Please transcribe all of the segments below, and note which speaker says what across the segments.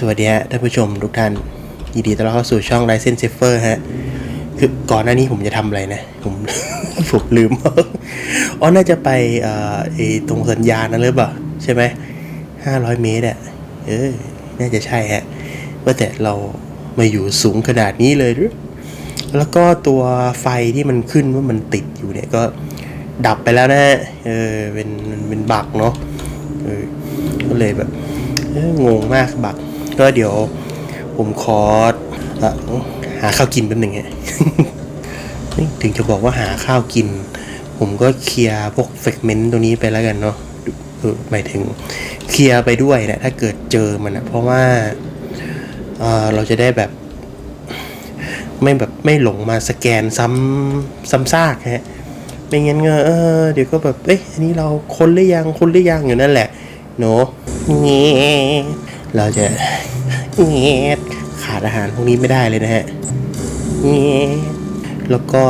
Speaker 1: สวัสดีฮะท่านผู้ชมทุกท่าน ยินดีต้อนรับเข้าสู่ช่อง l i c e n s e Safer ฮะ คือก่อนหน้านี้ผมจะทำอะไรนะ ผม ผมลืม อ๋อ น่าจะไปเอ่อไอตรงสัญญาณนั่นหรือเปล่า ใช่ไหมห้าร้อยเมตรอะเออ น่าจะใช่ฮะ ว่าแต่เรามาอยู่สูงขนาดนี้เลยหรือ แล้วก็ตัวไฟที่มันขึ้นว่ามันติดอยู่เนี่ยก็ดับไปแล้วนะฮะ เออ เป็น เป็นบักเนาะ เออ ก็เลยแบบเอองงมากบัก ก็เดี๋ยวผมขออหาข้าวกินแป๊บหนึ่งฮะถึงจะบอกว่าหาข้าวกิน ผมก็เคลียร์พวกเฟกเมนต์ตัวนี้ไปแล้วกันเนาะหมายถึงเคลียร์ไปด้วยนะถ้าเกิดเจอมันนะเพราะว่าเอ่อเราจะได้แบบไม่แบบไม่หลงมาสแกนซ้ำซ้ำซากฮะไม่งั้นก็เออเดี๋ยวก็แบบเอ้ยอันนี้เราคนหรือยังคนหรือยังอยู่นั่นแหละเนาะเงี้ เราจะเงี้ขาดอาหารพวกนี้ไม่ได้เลยนะฮะเงี้แล้วก็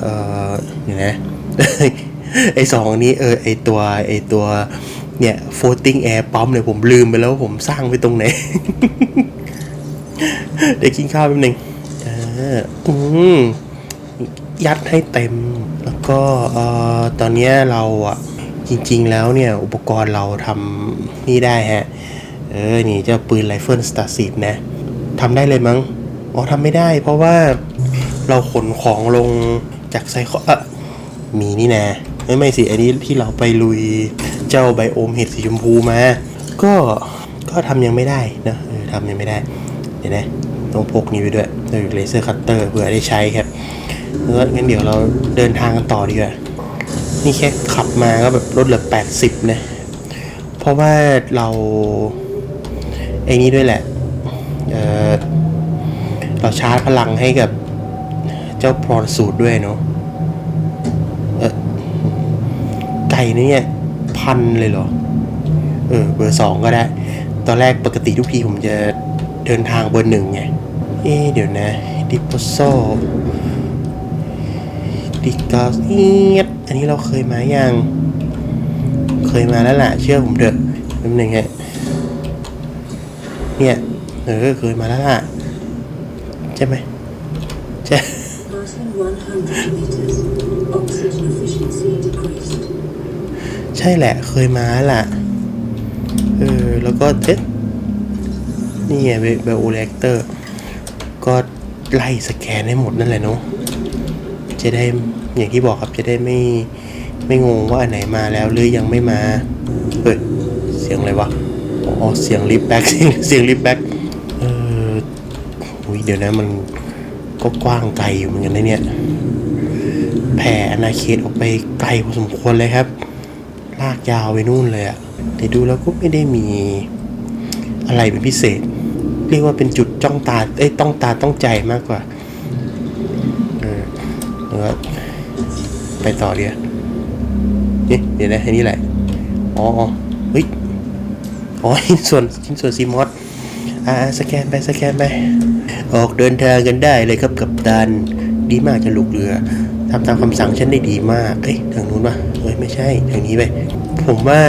Speaker 1: เออเดี๋ยนะไอสองนี้เออไอตัวไอตัวเนี่ย floating air pump เนี่ยผมลืมไปแล้วผมสร้างไปตรงไหน เดี๋ยวกินข้าวแป๊บนึงเอออืมยัดให้เต็ม แล้วก็เออตอนนี้เราอะจริงๆแล้วเนี่ย อุปกรณ์เราทำนี่ได้ฮะ เออ นี่เจ้าปืนไรเฟิลสตาร์ซีดนะทำได้เลยมั้ง อ๋อทำไม่ได้เพราะว่าเราขนของลงจากไซคอเออมีนี่นะไม่ไม่สิ อันนี้ที่เราไปลุยเจ้าไบโอมเห็ดสีชมพูมา ก็ก็ทำยังไม่ได้นะออทำยังไม่ได้ เดี๋ยวนะต้องพกนี้ไปด้วยเออเลเซอร์คัตเตอร์เพื่อได้ใช้ครับแล้วงั้นเดี๋ยวเราเดินทางกันต่อดีกว่า นี่แค่ขับมาก็แบบลดเหลือ 80 นะ เพราะว่าเรา ไอ้นี้ด้วยแหละเเราชาร์จพลังให้กับเจ้าพรอนสูตรด้วยเนาะไก่เนี่ยพันเลยเหรอ เออเบอร์สองก็ได้ ตอนแรกปกติทุกทีผมจะเดินทางเบอร์หนึ่งไง เอ๊เดี๋ยวนะ ดิปโซดิกาสเอียดอันนี้เราเคยมาอยังเคยมาแล้วล่ะ เชื่อผมเถอะแป๊บหนึงฮะ เนี่ยเออเคยมาแล้วล่ะใช่ไหมใช่
Speaker 2: Passing 100 meters, oxygen efficiency decreased.
Speaker 1: ใช่แหละเคยมาแล้วล่ะเออแล้วก็เอ๊ะนี่ไงเบลโอเลกเตอร์ ก็ไล่สแกนให้หมดนั่นแหละเนาะจะได้อย่างที่บอกครับจะได้ไม่ไม่งงว่าอันไหนมาแล้วหรือยังไม่มาเฮ้ยเสียงอะไรวะ อ๋อเสียงลิฟแบ็กเสียงเสียงลิฟแบ็กเอออุ้ยเดี๋ยวนะมันก็กว้างไกลอยู่เหมือนกันนะเนี่ย แผ่อาณาเขตออกไปไกลพอสมควรเลยครับ ลากยาวไปนู่นเลยอะแต่ดูแล้วก็ไม่ได้มีอะไรเป็นพิเศษ เรียกว่าเป็นจุดจ้องตา เอ้ยต้องตาต้องใจมากกว่า เออแล้วไปต่อเดียวนี่เดี๋ยวนะอันนี้แหละ อ๋อ อ๋อชิ้นส่วนชิ้นส่วนซีมอสอ่าสแกนไปสแกนไป ออกเดินทางกันได้เลยครับกับตันดีมากจะลูกเรือทำตามคำสั่งฉันได้ดีมาก เอ้ยทางนู้นปะเอ้ยไม่ใช่ทางนี้ไป ผมว่า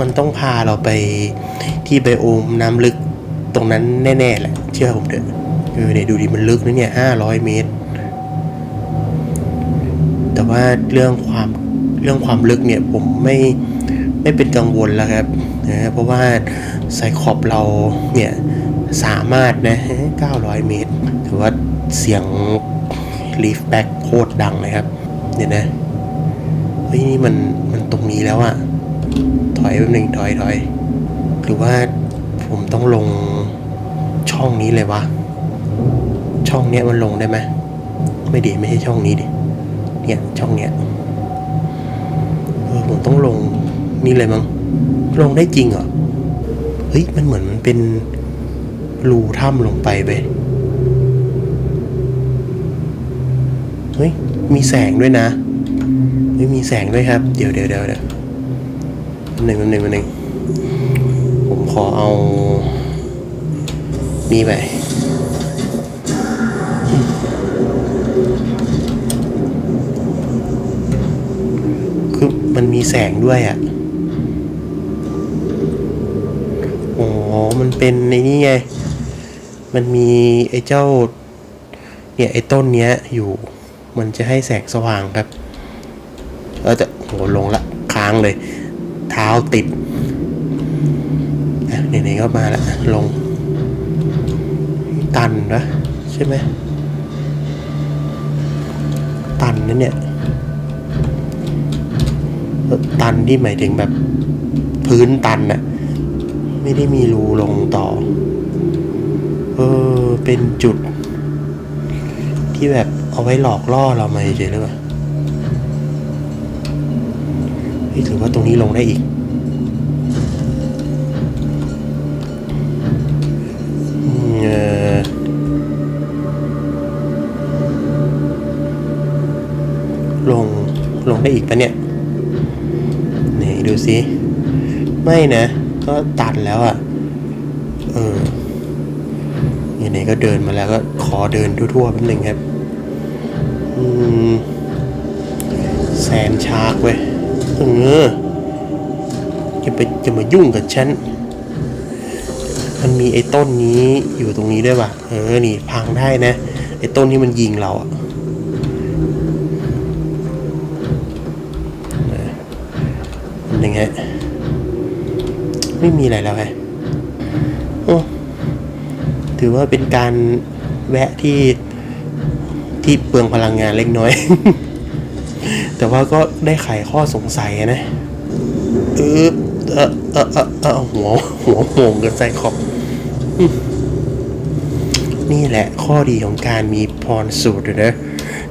Speaker 1: มันต้องพาเราไปที่ไบโอมน้ำลึกตรงนั้นแน่ๆแหละ เชื่อผมเถอะเออเนี่ยดูดิมันลึกนะเนี่ยห้าร้อยเมตร แต่ว่าเรื่องความเรื่องความลึกเนี่ยผมไม่ไม่เป็นกังวลแล้วครับ นะเพราะว่าไซคอบเราเนี่ยสามารถนะ 900 เมตร ถือว่าเสียงลีฟแบ็กโคตรดังเลยครับเดี๋ยนะ เฮ้ยนี่มันมันตรงนี้แล้วอะถอยแป๊บนึงถอยถอยหรือว่าผมต้องลงช่องนี้เลยวะ ช่องเนี้ยมันลงได้ไหมไม่ดีไม่ใช่ช่องนี้ดิ เนี่ยช่องเนี้ยเออผมต้องลงนี่เลยมั้ง ลงได้จริงเหรอ เฮ้ย มันเหมือนมันเป็นรูถ้ำลงไปไปเฮ้ย มีแสงด้วยนะเฮ้ยมีแสงด้วยครับ เดี๋ยวเดี๋ยวเดี๋ยวเดี๋ยวหนึ่งหนึ่งหนึ่งผมขอเอา นี่ไปคือมันมีแสงด้วยอะ่ะ อ๋อ มันเป็นในนี่ไง มันมีไอ้เจ้า เนี่ยไอ้ต้นเนี้ยอยู่ มันจะให้แสงสว่างครับเออจะโหลงละค้างเลย เท้าติดอะไหนๆก็มาละลง ตันนะใช่ไหมตันนั่นเนี่ยตันที่หมายถึงแบบพื้นตันน่ะ ไม่ได้มีรูลงต่อ เออ เป็นจุด ที่แบบเอาไว้หลอกล่อเรามาเฉยๆหรือเปล่าถือว่าตรงนี้ลงได้อีก เออลง ลงได้อีกปะเนี่ย ไหนดูสิ ไม่นะ ก็ตันแล้วอะ่ะ เออไหนๆก็เดินมาแล้วก็ขอเดินทั่วๆแป๊บหนึ่งครับ อืม แซนชาร์กเว้ย เออ จะไปจะมายุ่งกับฉัน มันมีไอ้ต้นนี้อยู่ตรงนี้ด้วยป่ะ เออ นี่พังได้นะ ไอ้ต้นที่มันยิงเราอะันยังไง ไม่มีอะไรแล้วไงโอ้ถือว่าเป็นการแวะที่ที่เปลืองพลังงานเล็กน้อย แต่ว่าก็ได้ไขข้อสงสัยนะเออเออเออเออเอหัวหัวโหงกับไซคอบอืมนี่แหละข้อดีของการมีพรสูตรนะ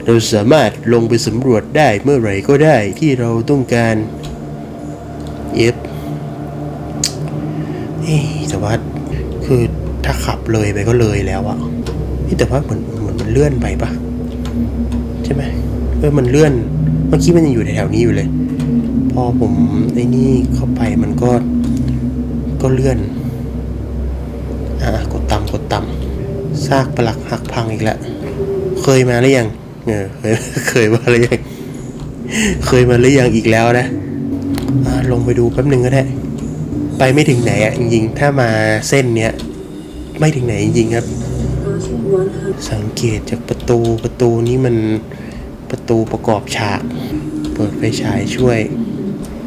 Speaker 1: เราสามารถลงไปสำรวจได้เมื่อไหร่ก็ได้ที่เราต้องการเอฟ เอ๊แต่ว่าคือถ้าขับเลยไปก็เลยแล้วอะนี่แต่ว่าเหมือนเหมือนมันเลื่อนไปปะใช่ไหมเออมันเลื่อน เมื่อกี้มันยังอยู่แถวๆนี้อยู่เลย พอผมไอ้นี่เข้าไปมันก็ก็เลื่อน อะกดต่ำกดต่ำซากปลักหักพังอีกแล้วเคยมาหรือยังเออเคยเคยมาหรือยังเคยมาหรือยังอีกแล้วนะอะลงไปดูแป๊บหนึ่งก็ได้ ไปไม่ถึงไหนอะจริงๆ ถ้ามาเส้นเนี้ยไม่ถึงไหนจริงครับ สังเกตจากประตูประตูนี้มันประตูประกอบฉาก เปิดไฟฉายช่วย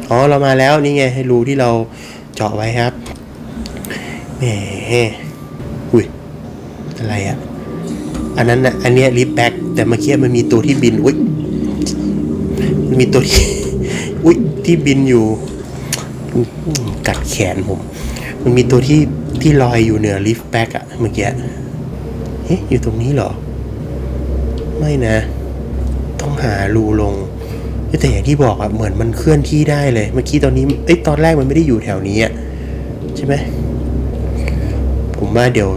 Speaker 1: อ๋อเรามาแล้วนี่ไงให้รูที่เราเจาะไว้ครับแหมอุ้ยอะไรอะ่ะอันนั้นนะอันเนี้ยลิฟแบ็กแต่เมื่อกี้มันมีตัวที่บินอุ้ยมันมีตัวที่อุ้ยที่บินอยู่อื้อหือ กัดแขนผม มันมีตัวที่ที่ลอยอยู่เหนือลิฟต์แบ็กอะเมื่อกี้เอ๊ะอยู่ตรงนี้เหรอ ไม่นะ ต้องหารูลงแต่อย่างที่บอกอะเหมือนมันเคลื่อนที่ได้เลย เมื่อกี้ตอนนี้เอ้ยตอนแรกมันไม่ได้อยู่แถวนี้อะใช่ไหมผมว่าเดี๋ยว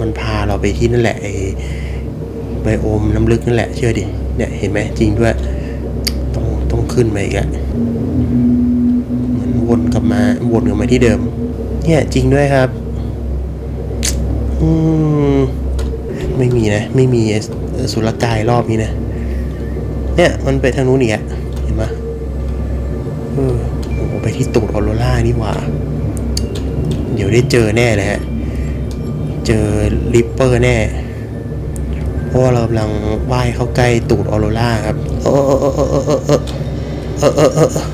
Speaker 1: มันพาเราไปที่นั่นแหละไอ้ไบโอมน้ำลึกนั่นแหละเชื่อดิเนี่ยเห็นไหมจริงด้วยต้องต้องขึ้นมาอีกอะ วนกลับมาวนกลับมาที่เดิม เนี่ยจริงด้วยครับ อืม ไม่มีนะ ไม่มีสุรกายรอบนี้นะ เนี่ยมันไปทางนู้นอีกอะเห็นไหมเออโอ้ไปที่ตูดออโรล่านี่หว่า เดี๋ยวได้เจอแน่เลยฮะ เจอลิปเปอร์แน่เพราะว่าเรากำลังว่ายเข้าใกล้ตูดออโรล่าครับ เออเออเออเออเออเออ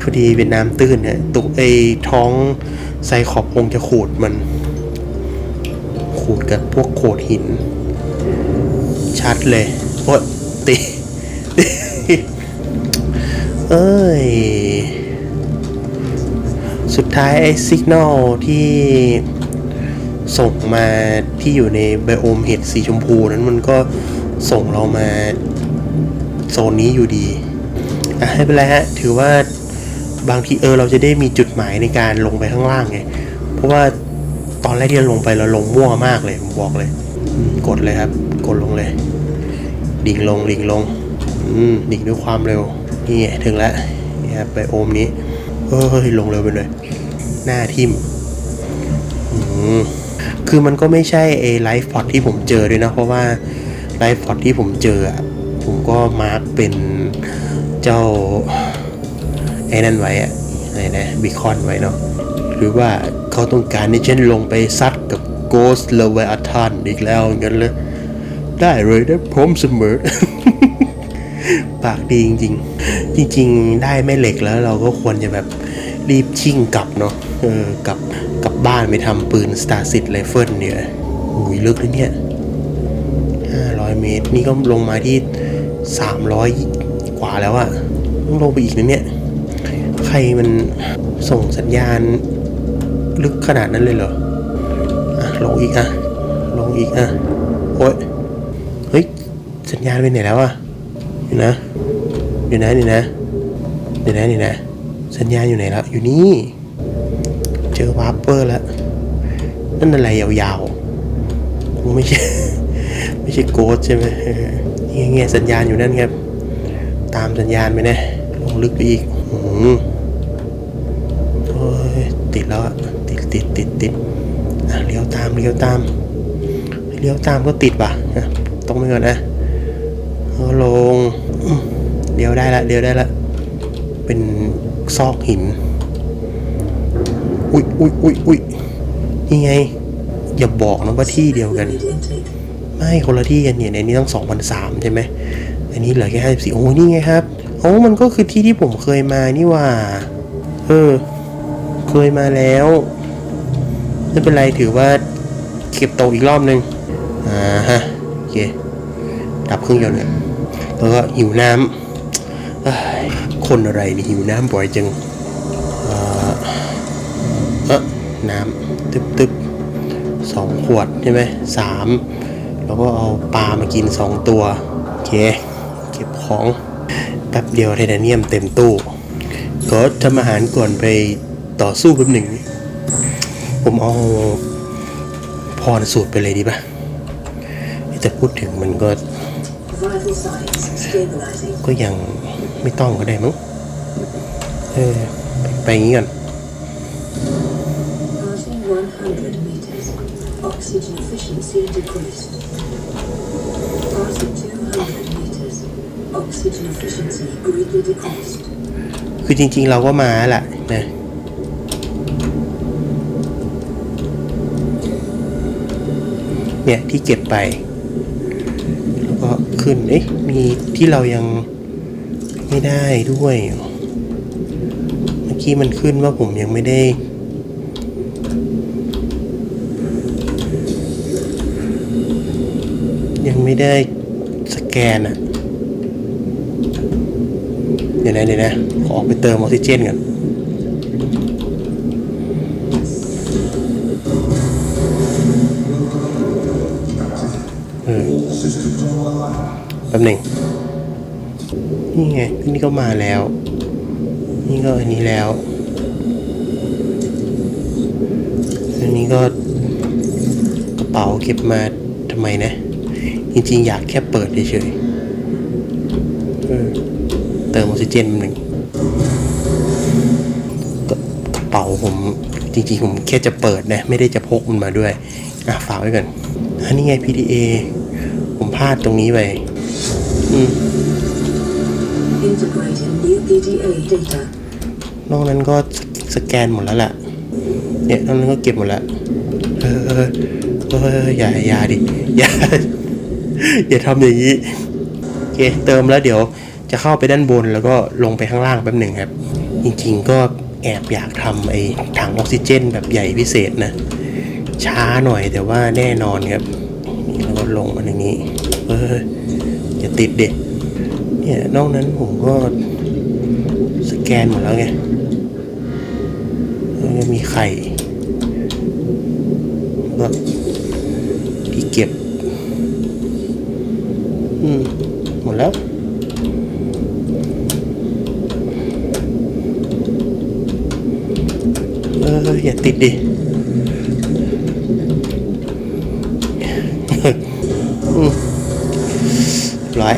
Speaker 1: พอดีเป็นน้ำตื้นฮะตุกไอท้องไซขอบคงจะขูดมันขูดกับพวกโขดหิน ชัดเลยโอ้ยตีเอ้ย สุดท้ายไอ้สัญญาณที่ส่งมาที่อยู่ในไบโอมเห็ดสีชมพูนั้นมันก็ส่งเรามาโซนนี้อยู่ดี อะไม่เป็นไรฮะ ถือว่า บางทีเออเราจะได้มีจุดหมายในการลงไปข้างล่างไง เพราะว่าตอนแรกที่เราลงไปเราลงมั่วมากเลยผมบอกเลย กดเลยครับ กดลงเลย ดิ่งลงดิ่งลงอืมดิ่งด้วยความเร็วนี่ไงถึงแล้วนี่ครับไบโอมนี้เอ้ยลงเร็วไปหน่อยหน้าทิมคือมันก็ไม่ใช่ไอ้ไลฟ์พอตที่ผมเจอด้วยนะ เพราะว่าไลฟ์พอตที่ผมเจออะผมก็มาร์กเป็นเจ้า ไอ้นั่นไว้อะไหนนะบีคอนไว้เนาะหรือว่าเขาต้องการให้ฉันลงไปซัดกับโกสเลเวอทันอีกแล้วงั้นเลยได้เลยได้พร้อมเสมอปากดีจริง ๆ จริง ๆ ได้แม่เหล็กแล้วเราก็ควรจะแบบรีบชิ่งกลับเนาะเออกลับกลับบ้านไปทำปืน Star s i t Rifle เนี่ยอุ้ยลึกเลยเนี่ย 500 เมตร นี่ก็ลงมาที่ 300 กว่าแล้วอะต้องลงไปอีกนะเนี่ย ใครมันส่งสัญญาณ ลึกขนาดนั้นเลยเหรออะลงอีกอะลงอีกอะโอ๊ยเฮ้ย สัญญาณไปไหนแล้วอะเดี๋ยวนะเดี๋ยวนะเดี๋ยวนะเดี๋ยวนะเดี๋ยวนะ สัญญาณอยู่ไหนแล้ว อยู่นี่ เจอวาร์ปเปอร์แล้วนั่นอะไรยาวๆคงไม่ใช่ ไม่ใช่โกดใช่ไหมเออนี่ไงสัญญาณอยู่นั่นครับ ตามสัญญาณไปนะลงลึกไปอีก ติดแล้วติดติดติดติดอะเลี้ยวตามเลี้ยวตามเลี้ยวตามก็ติดป่ะอะตรงไปก่อนนะลงเลี้ยวได้ละเลี้ยวได้ละเป็นซอกหิน อุ๊ยอุ๊ยอุ๊ยอุ๊ยนี่ไง อย่าบอกนะว่าที่เดียวกัน ไม่คนละที่กันเนี่ยในนี้ต้องสองพันสามใช่ไหมอันนี้เหลือแค่ห้าสิบสี่โอ้นี่ไงครับ โอ้มันก็คือที่ที่ผมเคยมานี่ว่า เออ เคยมาแล้วไม่เป็นไรถือว่าเก็บโตอีกรอบนึง อ่าฮะ โอเค ดับเครื่องยนต์เนี่ยแล้วก็หิวน้ำคนอะไรนี่หิวน้ำบ่อยจังเออเออน้ำตึบตึบสองขวดใช่ไหมสามแล้วก็เอาปลามากินสองตัว โอเค เก็บของ แป๊บเดียวไทเทเนียมเต็มตู้ก็ทำอาหารก่อนไปต่อสู้แป๊บหนึ่ง ผมเอาพรสูตรไปเลยดีป่ะแต่พูดถึงมันก็ ก็ยังไม่ต้องก็ได้มั้งเออ ไปอย่างนี้ก่อน
Speaker 2: 100 meters. Oxygen efficiency decreased. Passing 200 meters. Oxygen efficiency greatly decreased.
Speaker 1: คือจริงๆเราก็มาแหละนะเนี่ยที่เก็บไป แล้วก็ขึ้นเอ๊ะมีที่เรายังไม่ได้ด้วย เมื่อกี้มันขึ้นว่าผมยังไม่ได้ ยังไม่ได้สแกนอะ เดี๋ยวนะเดี๋ยวนะขอออกไปเติมออกซิเจนก่อนเออแป๊บหนึ่งนี่ไงนี่ก็มาแล้ว นี่ก็อันนี้แล้ว อันนี้ก็กระเป๋าเก็บมาทำไมนะ จริงๆ อยากแค่เปิดเฉยๆ เออเติมออกซิเจนหนึ่งกระกระเป๋าผมจริงๆผมแค่จะเปิดนะไม่ได้จะพกมันมาด้วยอะฝากไว้ก่อนอันนี้ไง PDA ผมพลาดตรงนี้ไปอืม
Speaker 2: Integrating new PDA data.
Speaker 1: นอกนั้นก็สสแกนหมดแล้วล่ะ เนี่ยนอกนั้นก็เก็บหมดแล้วเออเออเอออย่าอย่าดิอย่าอย่าทำอย่างนี้โอเคเติมแล้วเดี๋ยว จะเข้าไปด้านบนแล้วก็ลงไปข้างล่างแป๊บหนึ่งครับ จริงๆก็แอบอยากทำไอ้ถังออกซิเจน แบบใหญ่พิเศษนะ ช้าหน่อยแต่ว่าแน่นอนครับแล้วก็ลงมาอย่างนี้ เอออย่าติดเด็กเนี่ยนอกนั้นผมก็สแกนหมดแล้วไงแล้วมีไข่ก็ที่เก็บ อืม หมดแล้ว เออ อย่า ติดดิ ร้อย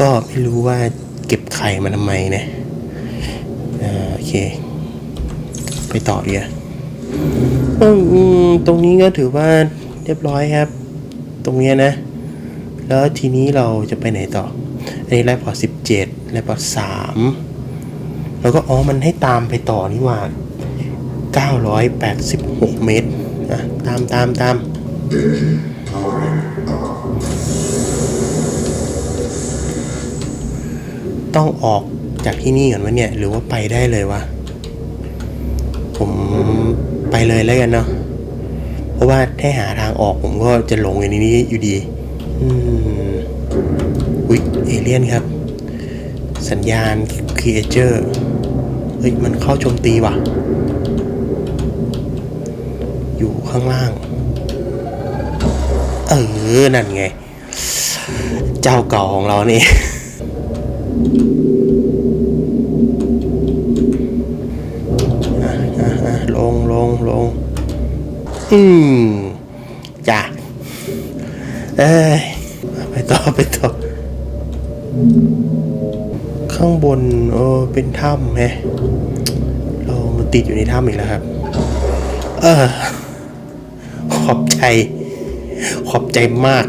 Speaker 1: ก็ไม่รู้ว่าเก็บไข่มาทำไมนะอ่าโอเค ไปต่อดีอะตรงนี้ก็ถือว่าเรียบร้อยครับ ตรงเนี้ยนะ แล้วทีนี้เราจะไปไหนต่อ อันนี้แลบพอสิบเจ็ดแลบพอสามแล้วก็อ๋อมันให้ตามไปต่อนี่หว่า 986 เมตรอะตามตามตามต้องออกจากที่นี่ก่อนวะเนี่ย หรือว่าไปได้เลยวะ ผมไปเลยแล้วกันเนาะ เพราะว่าถ้าหาทางออกผมก็จะหลงอยู่ในนี้อยู่ดี อืมอุ๊ยเอเลี่ยนครับ สัญญาณครีเอเจอร์ เฮ้ย มันเข้าโจมตีว่ะ อยู่ข้างล่าง เออ นั่นไง เจ้าเก่าของเรานี่อะอะอะลงลงลง อืมจ้ะเอ้ยไปต่อ ไปต่อ ข้างบนเออเป็นถ้ำแฮะเรามาติดอยู่ในถ้ำอีกแล้วครับ เออ ขอบใจ ขอบใจมาก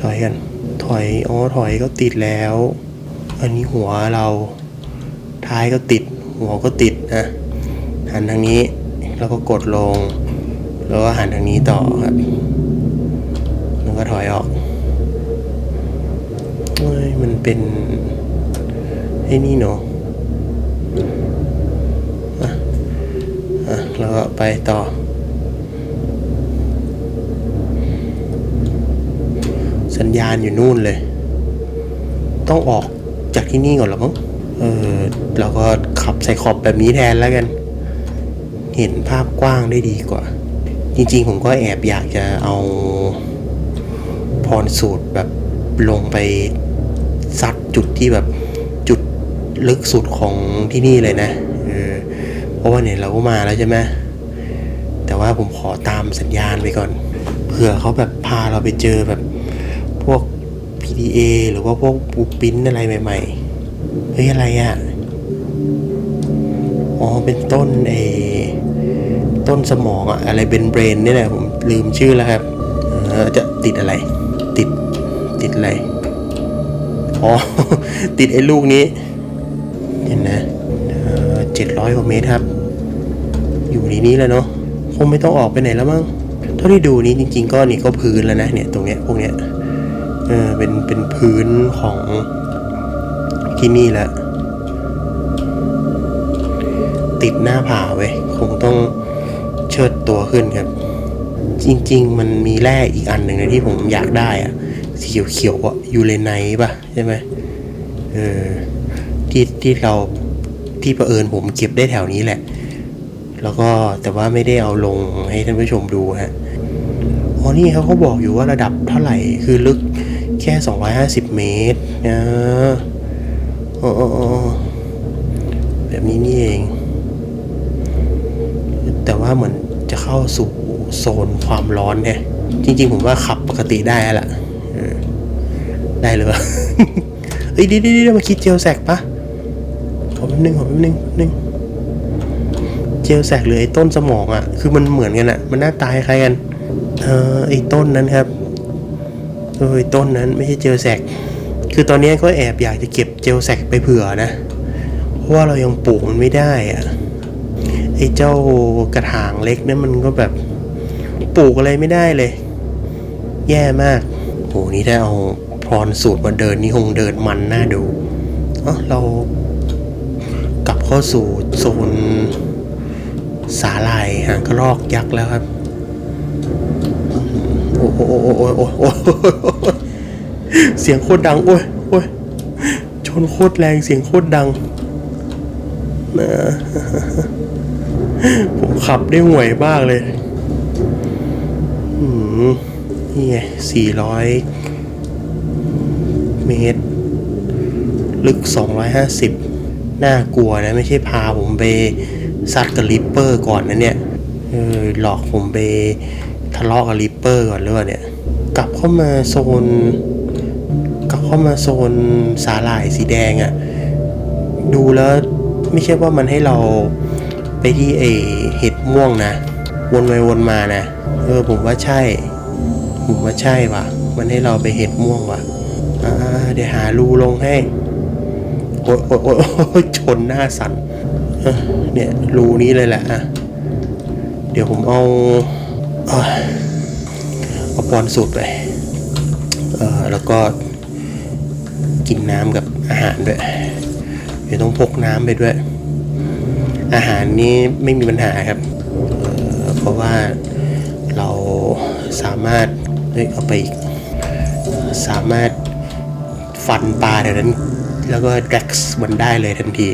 Speaker 1: ถอยกัน ถอย อ๋อ ถอยก็ติดแล้ว อันนี้หัวเรา ท้ายก็ติด หัวก็ติดนะ หันทางนี้ แล้วก็กดลง แล้วก็หันทางนี้ต่อครับแล้วก็ถอยออกเฮ้ยมันเป็นไอ้นี่เนาะอะแล้ว ก็ไปต่อ สัญญาณอยู่นู่นเลย ต้องออกจากที่นี่ก่อนเหรอมั้งเออเราก็ขับใส่ขอบแบบนี้แทนแล้วกัน เห็นภาพกว้างได้ดีกว่า จริงๆ ผมก็แอบอยากจะเอาพรสูตรแบบลงไปซัดจุดที่แบบจุดลึกสุดของที่นี่เลยนะ เออ เพราะว่าเนี่ยเราก็มาแล้วใช่ไหม แต่ว่าผมขอตามสัญญาณไปก่อน เผื่อเขาแบบพาเราไปเจอแบบพวก PDA หรือว่าพวกปูปิ้นอะไรใหม่ๆ เฮ้ยอะไรอะ่ะ อ๋อเป็นต้นเอต้นสมองอะอะไรเป็นเบรนนี่แหละผมลืมชื่อแล้วครับจะติดอะไร ติดติดอะไร อ๋อ ติดไอ้ลูกนี้ เห็นนะเจ็ดร้อยกว่าเมตรครับ อยู่ในนี้แล้วเนาะ คงไม่ต้องออกไปไหนแล้วมั้งเท่าที่ดูนี้จริง ๆ ก็นี่ก็พื้นแล้วนะเนี่ยตรงเนี้ยพวกเนี้ยเออเป็นเป็นพื้นของที่นี่แหละติดหน้าผาเว้ยคงต้องเชิดตัวขึ้นครับ จริง ๆ มันมีแร่อีกอันหนึ่งนะที่ผมอยากได้อะสีเขียวๆอะยูเรไนท์ป่ะใช่ไหมเออที่ที่เราที่ประเอิญผมเก็บได้แถวนี้แหละ แล้วก็แต่ว่าไม่ได้เอาลงให้ท่านผู้ชมดูฮะอ๋อนี่เขาเขาบอกอยู่ว่าระดับเท่าไหร่คือลึกแค่ 250 เมตรนะอ๋ออ๋อแบบนี้นี่เอง แต่ว่าเหมือนจะเข้าสู่โซนความร้อนเนี่ยจริง ๆ ผมว่าขับปกติได้แล้วล่ะได้เลยวะเอ้ยดีดี๋ยวมาคิดเจลแสกปะขอแป๊บนึงขอแป๊บนึงแป๊บนึง เจลแสกหรือไอ้ต้นสมองอะ่ะ คือมันเหมือนกันอะ่ะ มันหน้าตาคล้ายกัน เออไอ้ต้นนั้นครับเออไอ้ต้นนั้นไม่ใช่เจลแสก คือตอนนี้ก็แอบอยากจะเก็บเจลแสกไปเผื่อนะ เพราะว่าเรายังปลูกมันไม่ได้อะ่ะ ไอ้เจ้ากระถางเล็กนี่ยมันก็แบบปลูกอะไรไม่ได้เลย แย่มากโหนี่ถ้าเอาพรสูตรมาเดินนี่คงเดินมันน่าดู เออเรากลับเข้าสู่โซน สาลายหางกระรอกยักษ์แล้วครับ โอ้โหโอ้โหโอ้โหโอ้โอ้เสียงโคตรดัง โอ้ยโอ้ยชนโคตรแรงเสียงโคตรดังนะผมขับได้ห่วยมากเลยนี่ไงสี่ร้อยเมตร ลึกสองร้อยห้าสิบน่ากลัวนะ ไม่ใช่พาผมไป ซัดกับริปเปอร์ก่อนนะเนี่ยเออหลอกผมไปทะเลาะกับริปเปอร์ก่อนหรือเปล่าเนี่ย กลับเข้ามาโซน กลับเข้ามาโซนสาหร่ายสีแดงอะ่ะ ดูแล้วไม่ใช่ว่ามันให้เราไปที่เอเห็ดม่วงนะ วนไปวนมานะ เออผมว่าใช่ ผมว่าใช่ว่ะ มันให้เราไปเห็ดม่วงว่ะอ่าเดี๋ยวหารูลงให้ โอ้ยโอ้ยโอ้ยชนหน้าสั่น เนี่ยรูนี้เลยแหละอะเดี๋ยวผมเอาเอาเอาปอนสูตรไปเออแล้วก็กินน้ำกับอาหารด้วย เดี๋ยวต้องพกน้ำไปด้วย อาหารนี้ไม่มีปัญหาครับเเพราะว่าเราสามารถเอ้ยเอาไปอีกสามารถฟันปลาแถวนั้น แล้วก็แดกส์มันได้เลยทันที